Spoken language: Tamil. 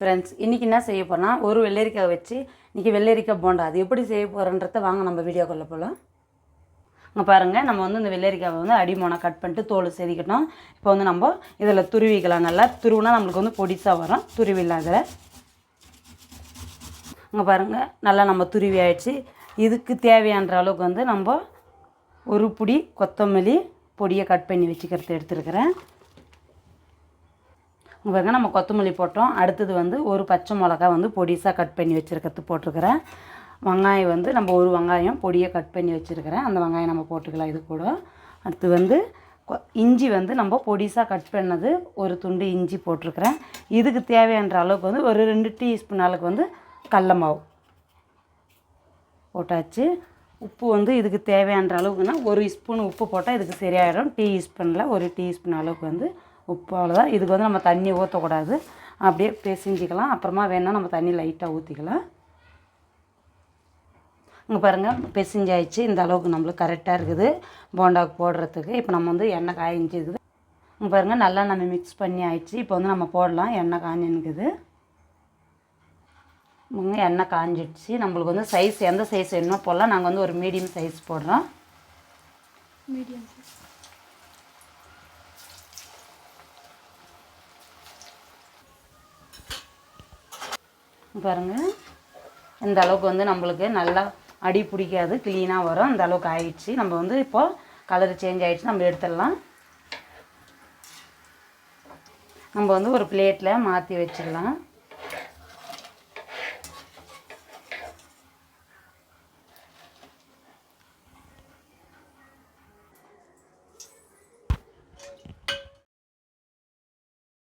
ஃப்ரெண்ட்ஸ் இன்றைக்கி என்ன செய்ய போகிறோன்னா ஒரு வெள்ளரிக்காய் வச்சு இன்றைக்கி வெள்ளரிக்காய் போண்டா. அது எப்படி செய்ய போகிறன்றத வாங்க நம்ம வீடியோக்குள்ளே போகலாம் இங்கே பாருங்கள் நம்ம வந்து இந்த வெள்ளரிக்காவை வந்து அடிமோனை கட் பண்ணிட்டு தோல் செதுக்கிட்டோம். இப்போ வந்து நம்ம இதில் துருவிக்கலாம். நல்லா துருவுனா நம்மளுக்கு வந்து பொடிசாக வரும். துருவிலாம் இதில். இங்கே பாருங்கள் நல்லா நம்ம துருவி ஆயிடுச்சு. இதுக்கு தேவையான அளவுக்கு வந்து நம்ம ஒரு பொடி கொத்தமல்லி பொடியை கட் பண்ணி வச்சுக்கிறது எடுத்துருக்கிறேன். பாருங்க நம்ம கொத்தமல்லி போட்டோம். அடுத்தது வந்து ஒரு பச்சை மிளகா வந்து பொடிசாக கட் பண்ணி வச்சுருக்கிறது போட்டிருக்கிறேன். வெங்காயம் வந்து நம்ம ஒரு வெங்காயம் பொடியை கட் பண்ணி வச்சுருக்கிறேன். அந்த வெங்காயம் நம்ம போட்டுக்கலாம் இது கூட. அடுத்து வந்து கொ- இஞ்சி வந்து நம்ம பொடிசாக கட் பண்ணது ஒரு துண்டு இஞ்சி போட்டிருக்கிறேன். இதுக்கு தேவையான அளவுக்கு வந்து ஒரு ரெண்டு டீஸ்பூன் அளவுக்கு வந்து கடல மாவு போட்டாச்சு. உப்பு வந்து இதுக்கு தேவையான அளவுக்குன்னா ஒரு ஸ்பூன் உப்பு போட்டால் இதுக்கு சரியாயிடும். டீ ஸ்பூனில் ஒரு டீஸ்பூன் அளவுக்கு வந்து உப்பு அவ்வளோதான் இதுக்கு வந்து நம்ம தண்ணி ஊற்றக்கூடாது அப்படியே பிசைஞ்சிக்கலாம் அப்புறமா வேணால் நம்ம தண்ணி லைட்டாக ஊற்றிக்கலாம் இங்கே பாருங்கள் பிசைஞ்சாயிடுச்சு இந்த அளவுக்கு நம்மளுக்கு கரெக்டாக இருக்குது. போண்டாவுக்கு போடுறதுக்கு. இப்போ நம்ம வந்து எண்ணெய் காய்ஞ்சிருக்குது. இங்கே பாருங்கள் நல்லா நம்ம மிக்ஸ் பண்ணி ஆயிடுச்சு. இப்போ வந்து நம்ம போடலாம். எண்ணெய் காஞ்சினுக்குது. எண்ணெய் காஞ்சிடுச்சு. நம்மளுக்கு வந்து சைஸ் எந்த சைஸ் வேணுமோ போடலாம். நாங்கள் வந்து ஒரு மீடியம் சைஸ் போடுறோம். மீடியம் பாருங்கள் இந்த அளவுக்கு வந்து நம்மளுக்கு நல்லா அடி பிடிக்காது க்ளீனாக வரும். இந்த அளவுக்கு ஆயிடுச்சு. நம்ம வந்து இப்போது கலர் சேஞ்ச் ஆகிடுச்சு நம்ம எடுத்துடலாம். நம்ம வந்து ஒரு பிளேட்டில் மாற்றி வச்சிடலாம்.